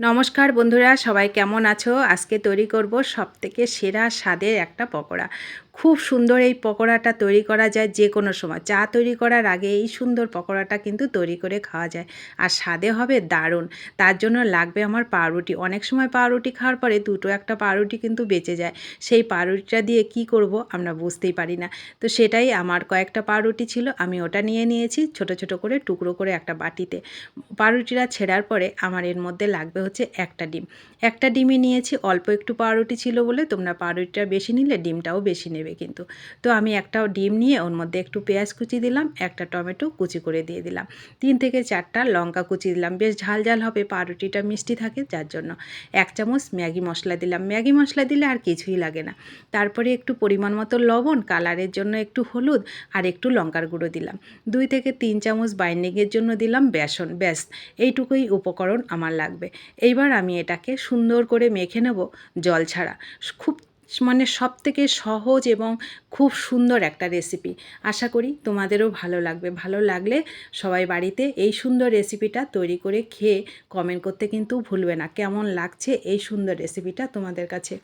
নমস্কার বন্ধুরা সবাই কেমন আছো? আজকে তৈরি করব সবথেকে সেরা স্বাদের একটা পকোড়া। খুব সুন্দর এই পকোড়াটা তৈরি করা যায় যে কোনো সময়। চা তৈরি করার আগে এই সুন্দর পকোড়াটা কিন্তু তৈরি করে খাওয়া যায়। আর স্বাদে হবে দারুণ। তার জন্য লাগবে আমার পাউরুটি। অনেক সময় পাউরুটি খাওয়ার পরে দুটো একটা পাউরুটি কিন্তু বেঁচে যায়। সেই পাউরুটিটা দিয়ে কি করব আমরা বুঝতেই পারি না। তো সেটাই আমার কয়েকটা পাউরুটি ছিল, আমি ওটা নিয়ে নিয়েছি ছোট ছোট করে, টুকরো করে একটা বাটিতে। পাউরুটিটা ছেঁড়ার পরে আমার এর মধ্যে লাগবে হচ্ছে একটা ডিম। একটা ডিমই নিয়েছি, অল্প একটু পাউরুটি ছিল বলে তোমরা পাউরুটিটা বেশি নিলে ডিমটাও বেশি নেবে। কিন্তু। তো আমি একটা ডিম নিয়ে ওর মধ্যে একটু পেঁয়াজ কুচি দিলাম, একটা টমেটো কুচি করে দিয়ে দিলাম। তিন থেকে চারটা লঙ্কা কুচি দিলাম। বেশ ঝাল ঝাল হবে, পাউরুটিটা মিষ্টি থাকে, যার জন্য এক চামচ ম্যাগি মশলা দিলাম। ম্যাগি মশলা দিলে আর কিছুই লাগে না। তারপরে একটু পরিমাণ মতো লবণ, কালারের জন্য একটু হলুদ আর একটু লঙ্কার গুঁড়ো দিলাম। দুই থেকে তিন চামচ বাইন্ডিংয়ের জন্য দিলাম বেসন। ব্যাস, এইটুকুই উপকরণ আমার লাগবে। এইবার আমি এটাকে সুন্দর করে মেখে নেব জল ছাড়া। খুব মানে সব থেকে সহজ এবং খুব সুন্দর একটা রেসিপি আশা করি তোমাদেরও ভালো লাগবে। ভালো লাগলে সবাই বাড়িতে এই সুন্দর রেসিপিটা তৈরি করে খেয়ে কমেন্ট করতে কিন্তু ভুলবে না। কেমন লাগছে এই সুন্দর রেসিপিটা তোমাদের কাছে?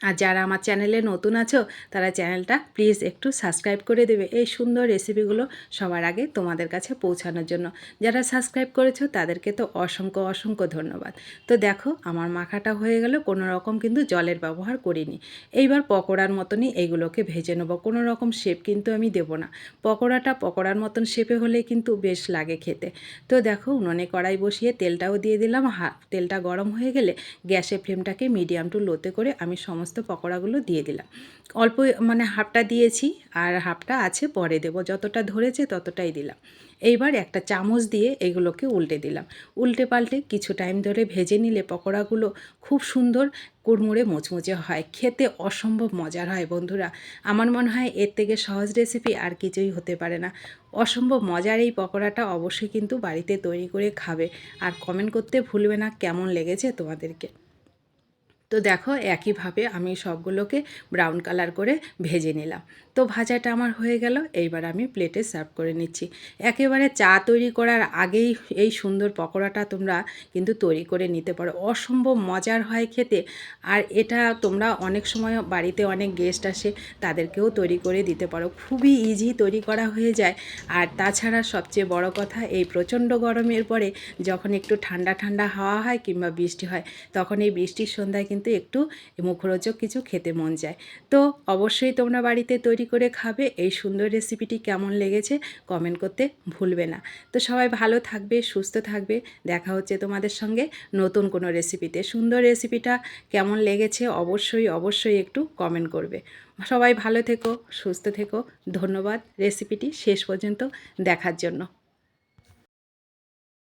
আর যারা আমার চ্যানেলে নতুন আছো, তারা চ্যানেলটা প্লিজ একটু সাবস্ক্রাইব করে দেবে। এই সুন্দর রেসিপিগুলো সবার আগে তোমাদের কাছে পৌঁছানোর জন্য। যারা সাবস্ক্রাইব করেছ, তাদেরকে তো অসংখ্য অসংখ্য ধন্যবাদ। তো দেখো, আমার মাখাটা হয়ে গেল, কোনো রকম কিন্তু জলের ব্যবহার করিনি। এইবার পকোড়ার মতনই এইগুলোকে ভেজে নেব। কোনো রকম শেপ কিন্তু আমি দেবো না। পকোড়াটা পকোড়ার মতন শেপে হলেই কিন্তু বেশ লাগে খেতে। তো দেখো, উনুনে কড়াই বসিয়ে তেলটাও দিয়ে দিলাম। হা, তেলটা গরম হয়ে গেলে গ্যাসের ফ্লেমটাকে মিডিয়াম টু লোতে করে আমি সমস্ত সমস্ত পকোড়াগুলো দিয়ে দিলাম। অল্প মানে হাফটা দিয়েছি আর হাফটা আছে পরে দেব। যতটা ধরেছে ততটাই দিলাম। এইবার একটা চামচ দিয়ে এগুলোকে উল্টে দিলাম। উল্টে পাল্টে কিছু টাইম ধরে ভেজে নিলে পকোড়াগুলো খুব সুন্দর কুড়মুড়ে মুচমুচে হয়। খেতে অসম্ভব মজার হয় বন্ধুরা। আমার মনে হয় এর থেকে সহজ রেসিপি আর কিছুই হতে পারে না। অসম্ভব মজার এই পকোড়াটা অবশ্যই কিন্তু বাড়িতে তৈরি করে খাবে। আর কমেন্ট করতে ভুলবে না কেমন লেগেছে তোমাদেরকে। তো দেখো, একইভাবে আমি সবগুলোকে ব্রাউন কালার করে ভেজে নিলাম। তো ভাজাটা আমার হয়ে গেল, এইবার আমি প্লেটে সার্ভ করে নিচ্ছি। একেবারে চা তৈরি করার আগেই এই সুন্দর পকোড়াটা তোমরা কিন্তু তৈরি করে নিতে পারো। অসম্ভব মজার হয় খেতে। আর এটা তোমরা অনেক সময় বাড়িতে অনেক গেস্ট আসে, তাদেরকেও তৈরি করে দিতে পারো। খুবই ইজি তৈরি করা হয়ে যায়। আর তাছাড়া সবচেয়ে বড় কথা, এই প্রচণ্ড গরমের পরে যখন একটু ঠান্ডা ঠান্ডা হাওয়া হয় কিংবা বৃষ্টি হয়, তখন এই বৃষ্টির সন্ধ্যায় কিন্তু একটু মুখরোচক কিছু খেতে মন যায়। তো অবশ্যই তোমরা বাড়িতে তৈরি করে খাবে। এই সুন্দর রেসিপিটি কেমন লেগেছে কমেন্ট করতে ভুলবে না। তো সবাই ভালো থাকবে, সুস্থ থাকবে। দেখা হচ্ছে তোমাদের সঙ্গে নতুন কোনো রেসিপিতে সুন্দর রেসিপিটা কেমন লেগেছে অবশ্যই অবশ্যই একটু কমেন্ট করবে। সবাই ভালো থেকো, সুস্থ থেকো। ধন্যবাদ রেসিপিটি শেষ পর্যন্ত দেখার জন্য।